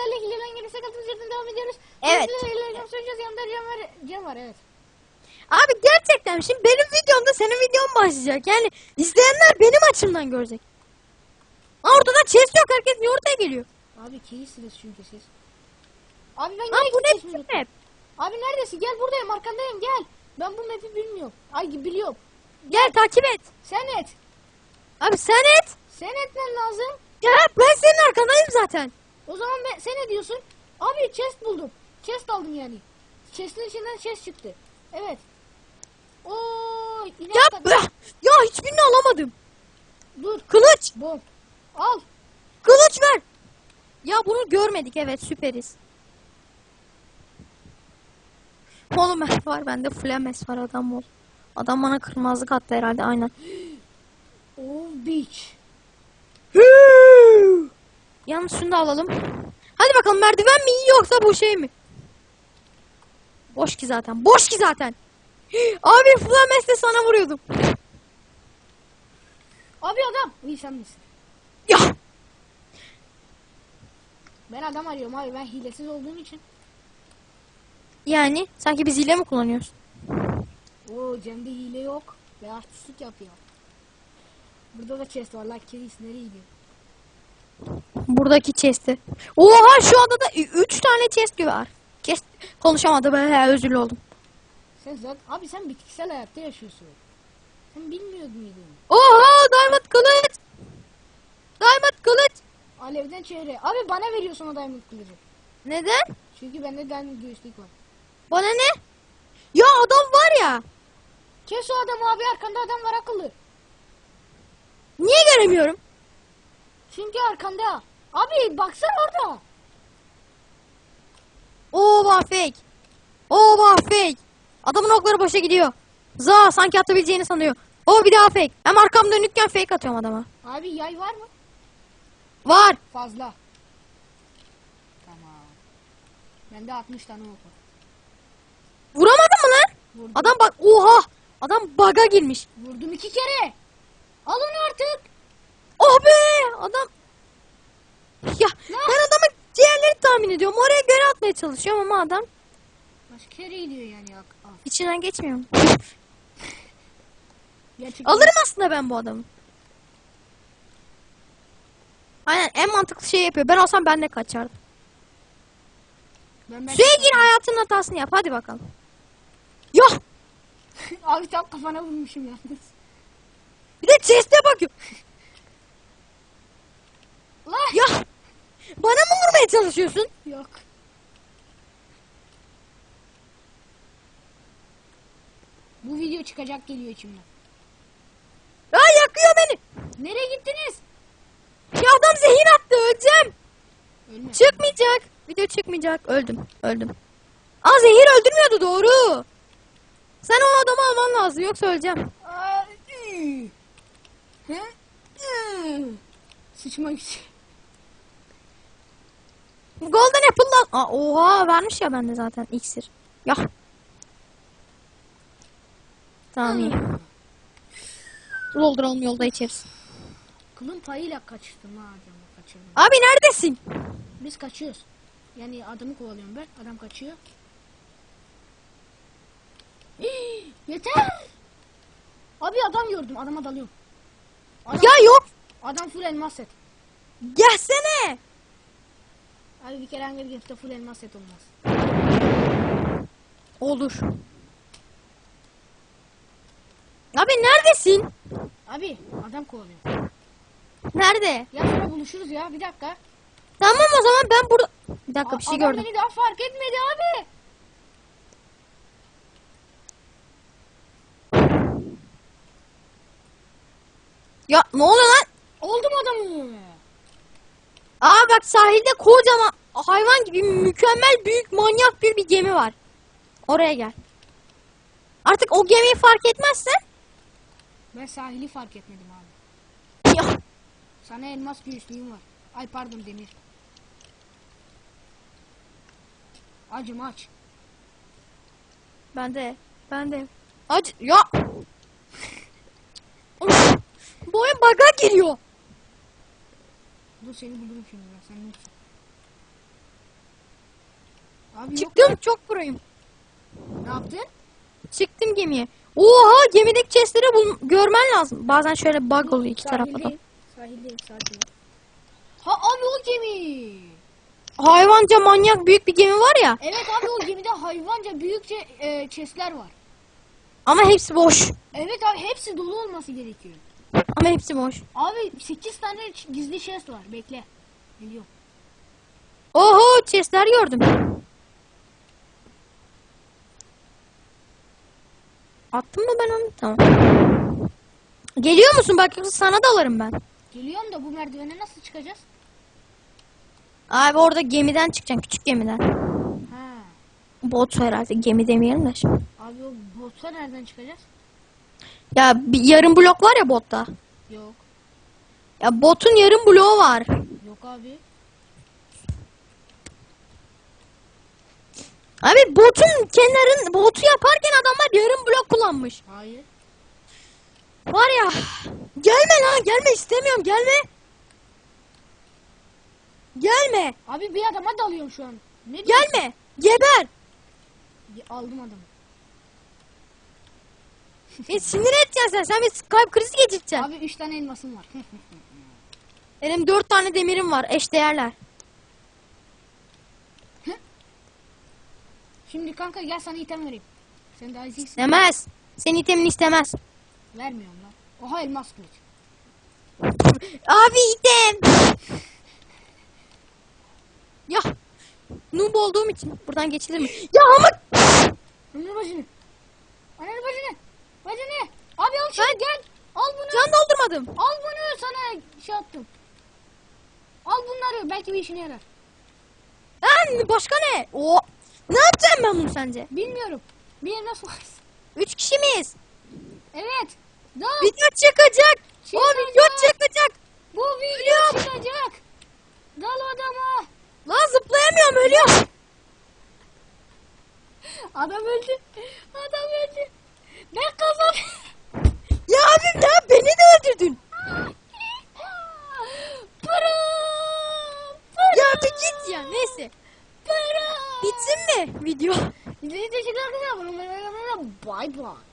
sizlerle hileden gelirse kaldığımız yerden devam ediyoruz. Evet. Hileden söyleyeceğiz. Yanımda Cem var. Cem var evet. Abi gerçekten şimdi benim videomda senin videon başlayacak. Yani izleyenler benim açımdan görecek. Aa, orada da chest yok. Herkes niye ortaya geliyor? Abi keyifsiniz çünkü siz. Abi ben Abi bu ne map? Abi neredesin? Gel buradayım arkandayım gel. Ben bu map'i bilmiyorum. Ay biliyorum. Gel takip et. Sen et. Abi sen et. Sen etmen lazım. Ya ben senin arkandayım zaten. O zaman ben, sen ne diyorsun? Abi chest buldum. Chest aldım yani. Chest'in içinden chest çıktı. Evet. Oo, Ya, bırak. ya hiçbirini alamadım. Dur. Kılıç. Bom. Al. Kılıç ver. Ya bunu görmedik evet süperiz. Oğlum ben var bende flames var adam ol. Adam bana kırmızılık attı herhalde aynen. Oh beach. Yalnız şunu da alalım. Hadi bakalım merdiven mi yoksa bu şey mi? Boş ki zaten. Boş ki zaten. Abi flamesle sana vuruyordum. Abi adam. İyi sen misin? Ya. Ben adam arıyorum abi. Ben hilesiz olduğum için. Yani sanki biz hile mi kullanıyoruz? Oo Cem'de hile yok. Ve artistlik yapıyor. Burada da chest var. Like keris nereye gidiyor? Buradaki chest'i. Oha şu anda da 3 tane chest var. Chest konuşamadı be özür oldum. Sen zaten abi sen bitkisel hayatta yaşıyorsun. Sen bilmiyor muydun? Oha diamond kılıç. Diamond kılıç. Alevden çevre. Abi bana veriyorsun o diamond kılıcı. Neden? Çünkü bende diamond göğüslük var. Bana ne? Ya adam var ya. Kes o adamı abi arkanda adam var akıllı. Niye göremiyorum? Çünkü arkanda. Abi baksana orada. Oha fake. Oha fake. Adamın okları boşa gidiyor. Za sanki atabileceğini sanıyor. O bir daha fake. Hem arkam dönükken fake atıyorum adama. Abi yay var mı? Var. Fazla. Tamam. Bende 60 tane ok var. Vuramadın mı lan? Vurdum. Adam bak oha. Adam baga girmiş. Vurdum iki kere. Al onu artık. Oh be adam. Ya ben adamın ciğerleri tahmin ediyorum. Oraya göre atmaya çalışıyorum ama adam Başka yere gidiyor yani. Al. al. içinden geçmiyor. Gerçekten. Alırım aslında ben bu adamı. Aynen en mantıklı şey yapıyor. Ben olsam ben de kaçardım. Ben, Suya gir hayatın hatasını yap. Hadi bakalım. Ya Abi tam kafana vurmuşum yalnız. bir de chest'e bakıyor. La. Ya bana mı vurmaya çalışıyorsun? Yok. Bu video çıkacak geliyor içimden. Ya yakıyor beni. Nereye gittiniz? Ya adam zehir attı. Öleceğim. Ölme. Çıkmayacak. Video çıkmayacak. Öldüm. Öldüm. Aa zehir öldürmüyordu doğru. Sen o adamı alman lazım yoksa öleceğim. Iı. Sıçmak için. Golden Apple lan. Aa, oha vermiş ya bende zaten iksir. Ya. Tamam iyi. Dolduralım yolda içeriz. Kılın payıyla kaçtım ha adamı kaçırdım. Abi neredesin? Biz kaçıyoruz. Yani adamı kovalıyorum ben. Adam kaçıyor. Hii, Yeter. Abi adam gördüm. Adama dalıyorum. Adam, Ya yok. adam full elmas set. Gelsene. Abi bir kere Hunger Games'te full elmas set olmaz. Olur. Abi neredesin? Abi adam kovalıyor. Nerede? Ya sonra buluşuruz ya bir dakika. Tamam o zaman ben burada... Bir dakika bir şey adam gördüm. beni daha fark etmedi abi. Ya ne oluyor lan? Oldum adamı. Aa bak sahilde kocaman hayvan gibi mükemmel büyük manyak bir bir gemi var. Oraya gel. Artık o gemiyi fark etmezsen Ben sahili fark etmedim abi. ya, Sana elmas göğüslüğüm var. Ay pardon demir. Acım aç. ben de ben de acı ya Of, bu oyun bug'a giriyor. Dur seni bulurum şimdi ben. Sen yoksun. Abi yok Çıktım çok proyum. Ne yaptın? Çıktım gemiye. Oha gemideki chestleri bul görmen lazım. Bazen şöyle bug oluyor iki tarafa da. Sahildeyim. Sahildeyim sakin ol. Ha abi o gemi. Hayvanca manyak büyük bir gemi var ya. Evet abi o gemide hayvanca büyükçe e, chestler var. Ama hepsi boş. Evet abi hepsi dolu olması gerekiyor. Ama hepsi boş. Abi 8 tane gizli chest var. Bekle. Geliyorum. Oho chestler gördüm. Attım mı ben onu? Tamam. Geliyor musun? Bak yoksa sana da alırım ben. Geliyorum da bu merdivene nasıl çıkacağız? Abi orada gemiden çıkacaksın. Küçük gemiden. Ha. Bot herhalde. Gemi demeyelim de şimdi. Abi o bota nereden çıkacağız? Ya bir yarım blok var ya botta. Yok. Ya botun yarım bloğu var. Yok abi. Abi botun kenarın botu yaparken adamlar yarım blok kullanmış. Hayır. Var ya. Gelme lan gelme istemiyorum gelme. Gelme. Abi bir adama dalıyorum şu an. Ne diyorsun? Gelme. Geber. Ge- Aldım adamı. E, sinir edeceksin sen. Sen bir kalp krizi geçireceksin. Abi 3 tane elmasım var. Benim dört tane demirim var. Eşdeğerler. Şimdi kanka gel sana item vereyim. Sen daha izleyeceksin. İstemez. Senin itemini istemez. Vermiyorum lan. Oha elmas kılıç. Abi item. ya. Noob olduğum için buradan geçilir mi? Ya ama Ananı bacını. Ananı Bacını. Abi al şunu gel. Al bunu. can doldurmadım. Al bunu sana şey attım. Al bunları belki bir işine yarar. Lan başka ne? O ne yapacağım ben bunu sence? Bilmiyorum. Bir yerine sokarsın. Üç kişi miyiz? Evet. Dal. Video çıkacak. O Çıkacak. video çıkacak. Bu video çıkacak. Dal adama. Lan zıplayamıyorum ölüyorum. Adam öldü. Adam öldü. Ben kazandım. Ya abim ya beni de öldürdün. Pırı. Ya bir git ya neyse. Pırı. Bitsin mi video? İzlediğiniz için ederim. Bay bay.